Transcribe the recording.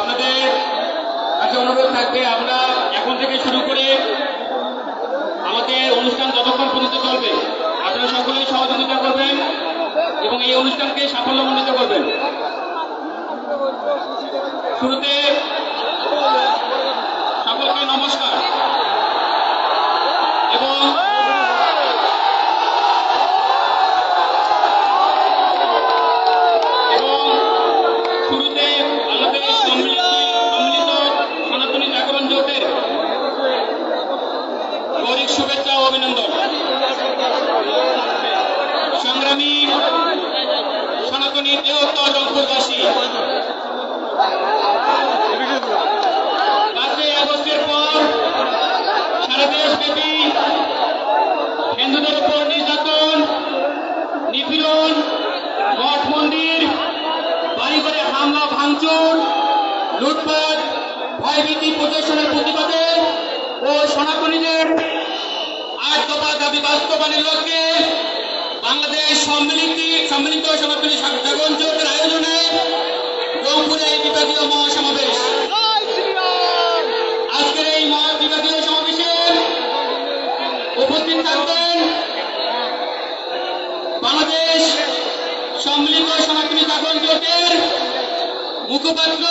আপনাদের কাছে অনুরোধ থাকবে, আমরা এখন থেকে শুরু করে আমাদের অনুষ্ঠান যতক্ষণ পর্যন্ত চলবে, আপনারা সকলেই সহযোগিতা করবেন এবং এই অনুষ্ঠানকে সাফল্যমণ্ডিত করবেন। শুরুতে সকলকে নমস্কার এবং এবং শুরুতে আমাদের সম্মিলিত সম্মিলিত সনাতনী জাগরণ জোটের গরিব শুভেচ্ছা ও অভিনন্দন সংগ্রামী সনাতনী দেহত্তর রংপুরবাসী পাঁচই আগস্টের পর সারা দেশব্যাপী মঠ মন্দির বাড়ি করে হামলা ভাঙচুর লুটপাট ভয়ভীতি প্রদর্শনের প্রতিবাদে ও সনাতনীদের আট দফা দাবি বাস্তবায়নের লক্ষ্যে বাংলাদেশ সম্মিলিত সম্মিলিত সনাতনী জাগরণ আয়োজনে রংপুরে বিভাগীয় মহাসমাবেশ। আজকের এই বিভাগীয় সমাবেশে উপস্থিত থাকবেন বাংলাদেশ সম্মিলিত সনাতনী জাগরণ জোটের মুখপাত্র